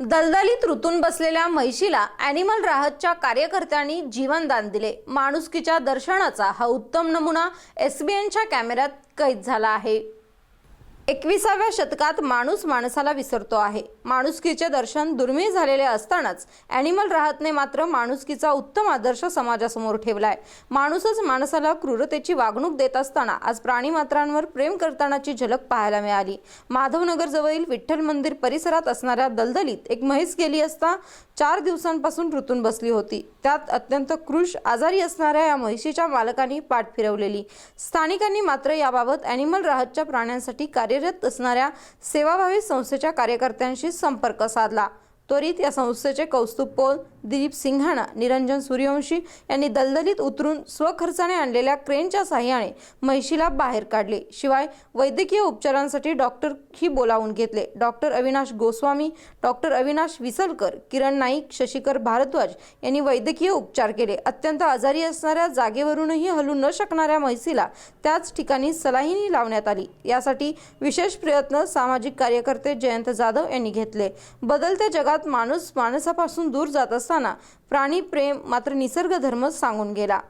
दलदलीत ऋतून बसलेल्या म्हैशीला ॲनिमल राहतच्या कार्यकर्त्यांनी जीवनदान दिले. माणुसकीच्या दर्शनाचा हा उत्तम नमुना एसबीएनच्या कॅमेऱ्यात कैद झाला आहे. एकविसाव्या शतकात माणूस माणसाला विसरतो आहे. माणुसकीचे दर्शन दुर्मिळ झालेले असतानाच ॲनिमल राहतने मात्र माणुसकीचा उत्तम आदर्श समाजासमोर ठेवलाय. माणूसच माणसाला क्रूरतेची वागणूक देत असताना आज प्राणीमात्रांवर प्रेम करतानाची झलक पाहायला मिळाली. माधवनगर जवळील विठ्ठल मंदिर परिसरात असणाऱ्या दलदलीत एक म्हैस गेली असता चार दिवसांपासून ऋतून बसली होती. त्यात अत्यंत कृष आजारी असणाऱ्या या म्हैशीच्या मालकांनी पाठ फिरवलेली. स्थानिकांनी मात्र याबाबत ॲनिमल राहतच्या प्राण्यांसाठी कार्यरत असणाऱ्या सेवाभावी संस्थेच्या कार्यकर्त्यांशी संपर्क साधला. त्वरित या संस्थेचे कौस्तुभ पोल दिलीप सिंघाणा निरंजन सूर्यवंशी यांनी दलदलीत उतरून स्वखर्चाने आणलेल्या क्रेनच्या साह्याने म्हैशीला बाहेर काढले. शिवाय वैद्यकीय उपचारांसाठी डॉक्टरही बोलावून घेतले. डॉक्टर अविनाश गोस्वामी डॉक्टर अविनाश विसलकर किरण नाईक शशिकर भारद्वाज यांनी वैद्यकीय उपचार केले. अत्यंत आजारी असणाऱ्या जागेवरूनही हलू न शकणाऱ्या म्हैसीला त्याच ठिकाणी सलाहिनी लावण्यात आली. यासाठी विशेष प्रयत्न सामाजिक कार्यकर्ते जयंत जाधव यांनी घेतले. बदलत्या जगात माणूस माणसापासून दूर जात असताना प्राणी प्रेम मात्र निसर्गधर्म सांगून गेला.